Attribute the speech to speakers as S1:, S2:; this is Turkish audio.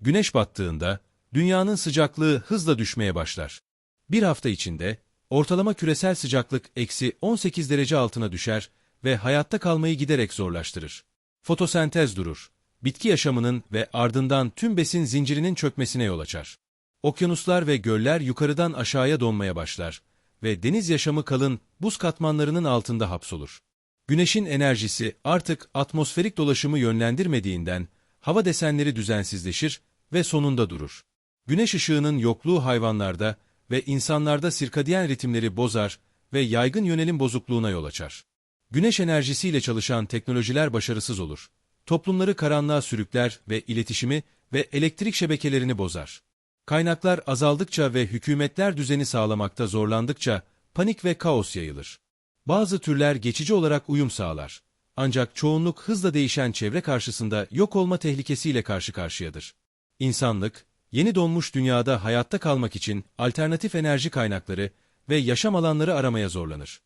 S1: Güneş battığında, dünyanın sıcaklığı hızla düşmeye başlar. Bir hafta içinde, ortalama küresel sıcaklık eksi 18 derece altına düşer ve hayatta kalmayı giderek zorlaştırır. Fotosentez durur. Bitki yaşamının ve ardından tüm besin zincirinin çökmesine yol açar. Okyanuslar ve göller yukarıdan aşağıya donmaya başlar ve deniz yaşamı kalın buz katmanlarının altında hapsolur. Güneşin enerjisi artık atmosferik dolaşımı yönlendirmediğinden hava desenleri düzensizleşir ve sonunda durur. Güneş ışığının yokluğu hayvanlarda ve insanlarda sirkadiyen ritimleri bozar ve yaygın yönelim bozukluğuna yol açar. Güneş enerjisiyle çalışan teknolojiler başarısız olur. Toplumları karanlığa sürükler ve iletişimi ve elektrik şebekelerini bozar. Kaynaklar azaldıkça ve hükümetler düzeni sağlamakta zorlandıkça panik ve kaos yayılır. Bazı türler geçici olarak uyum sağlar. Ancak çoğunluk hızla değişen çevre karşısında yok olma tehlikesiyle karşı karşıyadır. İnsanlık, yeni donmuş dünyada hayatta kalmak için alternatif enerji kaynakları ve yaşam alanları aramaya zorlanır.